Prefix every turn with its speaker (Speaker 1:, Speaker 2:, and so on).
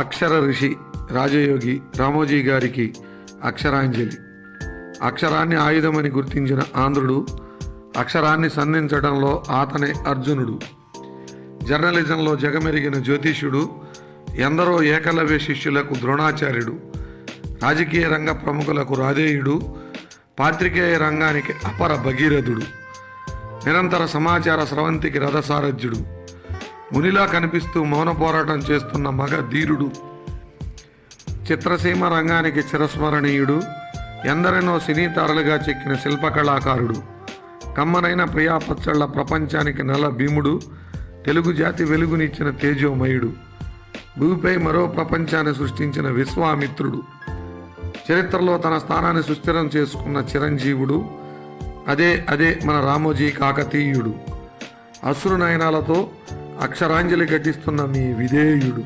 Speaker 1: అక్షర ఋషి రాజయోగి రామోజీ గారికి అక్షరాంజలి. అక్షరాన్ని ఆయుధమని గుర్తించిన ఆంధ్రుడు అక్షరాన్ని సంధించడంలో ఆతనే అర్జునుడు. జర్నలిజంలో జగమెరిగిన జ్యోతిష్యుడు ఎందరో ఏకలవ్య శిష్యులకు ద్రోణాచార్యుడు రాజకీయ రంగ ప్రముఖులకు రాధేయుడు పాత్రికేయ రంగానికి అపర భగీరథుడు నిరంతర సమాచార స్రవంతికి రథసారథ్యుడు మునిలా కనిపిస్తూ మౌన పోరాటం చేస్తున్న మగ ధీరుడు. చిత్రసీమ రంగానికి చిరస్మరణీయుడు. ఎందరెన్నో సినీ తారలుగా చెక్కిన శిల్పకళాకారుడు కమ్మనైన ప్రియాపచ్చళ్ళ ప్రపంచానికి నల్ల భీముడు. తెలుగు జాతి వెలుగునిచ్చిన తేజోమయుడు. భూమిపై మరో ప్రపంచాన్ని సృష్టించిన విశ్వామిత్రుడు. చరిత్రలో తన స్థానాన్ని సుస్థిరం చేసుకున్న చిరంజీవుడు. అదే అదే మన రామోజీ కాకతీయుడు. అశ్రునయనాలతో అక్షరాంజలి ఘటిస్తున్న మీ విధేయుడు.